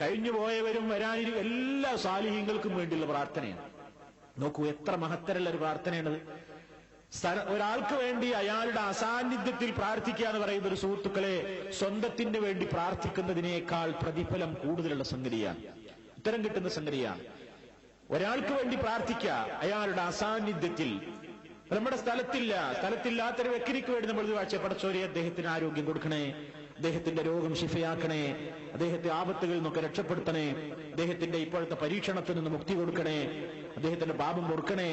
കഴിഞ്ഞു പോയവരും വരാനിരും എല്ലാ സാലിഹ്യങ്ങൾക്കും വേണ്ടിയുള്ള പ്രാർത്ഥനയാണ്. നോക്കൂ എത്ര മഹത്തരല്ല ഒരു പ്രാർത്ഥനയാണത്. ഒരാൾക്ക് വേണ്ടി അയാളുടെ അസാന്നിധ്യത്തിൽ പ്രാർത്ഥിക്കുക എന്ന് പറയുന്ന ഒരു സുഹൃത്തുക്കളെ സ്വന്തത്തിന് വേണ്ടി പ്രാർത്ഥിക്കുന്നതിനേക്കാൾ പ്രതിഫലം കൂടുതലുള്ള സംഗതിയാണ്. ഉത്തരം കിട്ടുന്ന സംഗതിയാണ്. ഒരാൾക്ക് വേണ്ടി പ്രാർത്ഥിക്കുക അയാളുടെ അസാന്നിധ്യത്തിൽ. നമ്മുടെ സ്ഥലത്തില്ല. സ്ഥലത്തില്ലാത്തൊരു വ്യക്തിക്ക് വേണ്ടി നമ്മൾ വാഴ്ച പടച്ചോരെ അദ്ദേഹത്തിന് ആരോഗ്യം കൊടുക്കണേ. അദ്ദേഹത്തിന്റെ രോഗം ശിഫയാക്കണേ. അദ്ദേഹത്തെ ആപത്തുകളിൽ നിന്നൊക്കെ രക്ഷപ്പെടുത്തണേ. അദ്ദേഹത്തിന്റെ ഇപ്പോഴത്തെ പരീക്ഷണത്തിൽ നിന്ന് മുക്തി കൊടുക്കണേ. അദ്ദേഹത്തിന്റെ പാപം പൊറുക്കണേ.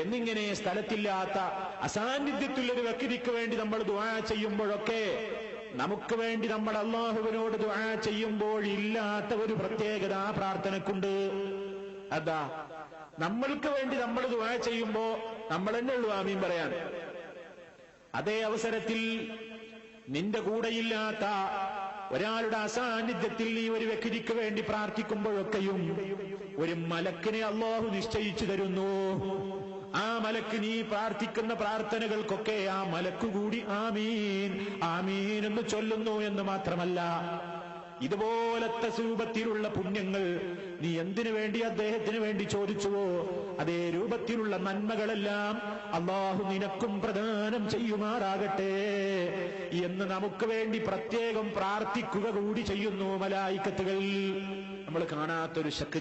എന്നിങ്ങനെ സ്ഥലത്തില്ലാത്ത അസാന്നിധ്യത്തിലൊരു വ്യക്തിക്ക് വേണ്ടി നമ്മൾ ദുആ ചെയ്യുമ്പോഴൊക്കെ നമുക്ക് വേണ്ടി നമ്മൾ അള്ളാഹുവിനോട് ദുആ ചെയ്യുമ്പോൾ ഇല്ലാത്ത ഒരു പ്രത്യേകത ആ പ്രാർത്ഥനക്കുണ്ട്. അതാ നമ്മൾക്ക് വേണ്ടി നമ്മൾ ദുആ ചെയ്യുമ്പോ നമ്മൾ തന്നെ ഉള്ളു ആമീൻ പറയാൻ. അതേ അവസരത്തിൽ നിന്റെ കൂടെയില്ലാത്ത ഒരാളുടെ അസാന്നിധ്യത്തിൽ നീ ഒരു വ്യക്തിക്ക് വേണ്ടി പ്രാർത്ഥിക്കുമ്പോഴൊക്കെയും ഒരു മലക്കിനെ അള്ളാഹു നിശ്ചയിച്ചു തരുന്നു. ആ മലക്ക് നീ പ്രാർത്ഥിക്കുന്ന പ്രാർത്ഥനകൾക്കൊക്കെ ആ മലക്ക് കൂടി ആമീൻ ആമീൻ എന്ന് ചൊല്ലുന്നു എന്ന് മാത്രമല്ല. ഇതുപോലത്തെ രൂപത്തിലുള്ള പുണ്യങ്ങൾ നീ എന്തിനു വേണ്ടി അദ്ദേഹത്തിന് വേണ്ടി ചോദിച്ചുവോ? അതേ രൂപത്തിലുള്ള നന്മകളെല്ലാം അള്ളാഹു നിനക്കും പ്രദാനം ചെയ്യുമാറാകട്ടെ എന്ന് നമുക്ക് വേണ്ടി പ്രത്യേകം പ്രാർത്ഥിക്കുക കൂടി ചെയ്യുന്നു മലായിക്കത്തുകൾ. നമ്മൾ കാണാത്തൊരു ശക്തി